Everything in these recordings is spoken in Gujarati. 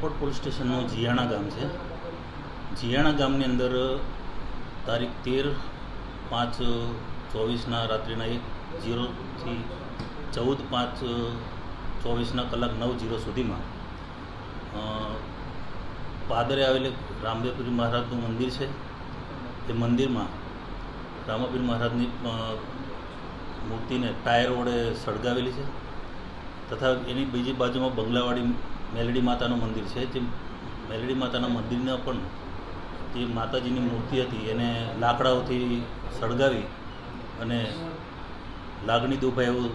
એરપોર્ટ પોલીસ સ્ટેશનનું જીયાણા ગામ છે. જીયાણા ગામની અંદર, તારીખ તેર પાંચ ચોવીસના રાત્રિના એક જીરોથી ચૌદ પાંચ ચોવીસના કલાક નવ જીરો સુધીમાં પાદરે આવેલી રામદેવપુરી મહારાજનું મંદિર છે. એ મંદિરમાં રામાપીર મહારાજની મૂર્તિને ટાયર વડે સળગાવેલી છે. તથા એની બીજી બાજુમાં બંગલાવાડી મેલડી માતાનું મંદિર છે. જે મેલડી માતાના મંદિરને પણ જે માતાજીની મૂર્તિ હતી, એને લાકડાઓથી સળગાવી અને લાગણી દુભાઈ એવું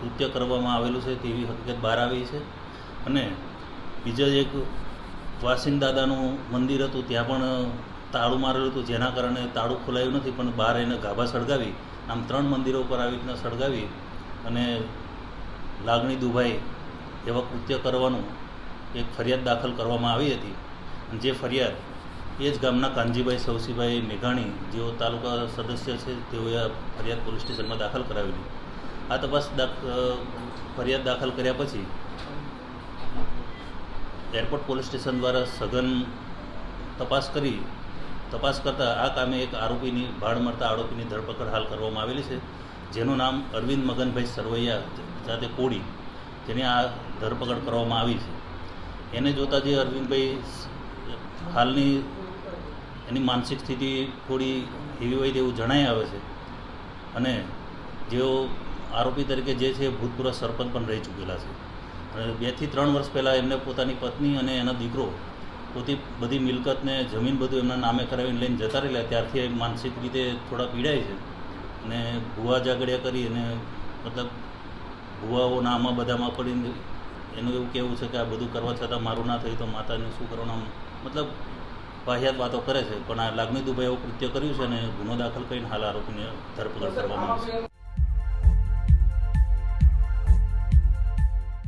કૃત્ય કરવામાં આવેલું છે તેવી હકીકત બહાર આવી છે. અને બીજા એક વાસિન દાદાનું મંદિર હતું, ત્યાં પણ તાળું મારેલું હતું, જેના કારણે તાળું ખોલાયું નથી, પણ બહાર એને ગાભા સળગાવી, આમ ત્રણ મંદિરો ઉપર આવી રીતના સળગાવી અને લાગણી દુભાઈ એવા કૃત્ય કરવાનું એક ફરિયાદ દાખલ કરવામાં આવી હતી. જે ફરિયાદ એ જ ગામના કાનજીભાઈ સવસીભાઈ મેઘાણી, જેઓ તાલુકા સદસ્ય છે, તેઓએ આ ફરિયાદ પોલીસ સ્ટેશનમાં દાખલ કરાવેલી. આ તપાસ ફરિયાદ દાખલ કર્યા પછી એરપોર્ટ પોલીસ સ્ટેશન દ્વારા સઘન તપાસ કરી, તપાસ કરતાં આ કામે એક આરોપીની ભાડ મળતા આરોપીની ધરપકડ હાલ કરવામાં આવેલી છે, જેનું નામ અરવિંદ મગનભાઈ સરવૈયા સાથે કોડી જેની આ ધરપકડ કરવામાં આવી છે. એને જોતાં જે અરવિંદભાઈ હાલની એની માનસિક સ્થિતિ થોડી એવી હોય તેવું જણાઈ આવે છે. અને જેઓ આરોપી તરીકે જે છે ભૂતપૂર્વ સરપંચ પણ રહી ચૂકેલા છે. અને બેથી ત્રણ વર્ષ પહેલાં એમને પોતાની પત્ની અને એનો દીકરો પોતે બધી મિલકતને જમીન બધું એમના નામે કરાવીને લઈને જતા રહેલા, ત્યારથી માનસિક રીતે થોડા પીડાય છે. અને ભૂવા જાગડિયા કરી અને મતલબ ભૂવાઓના આમાં બધામાં પડીને એનું એવું કહેવું છે કે આ બધું કરવા છતાં મારું ના થયું તો માતાને શું કરવાનું મતલબ વાહિયાત વાતો કરે છે. પણ આ લાગણી દુભાઈ એવું કૃત્ય કર્યું છે અને ગુનો દાખલ કરીને હાલ આરોપીને ધરપકડ કરવામાં આવશે.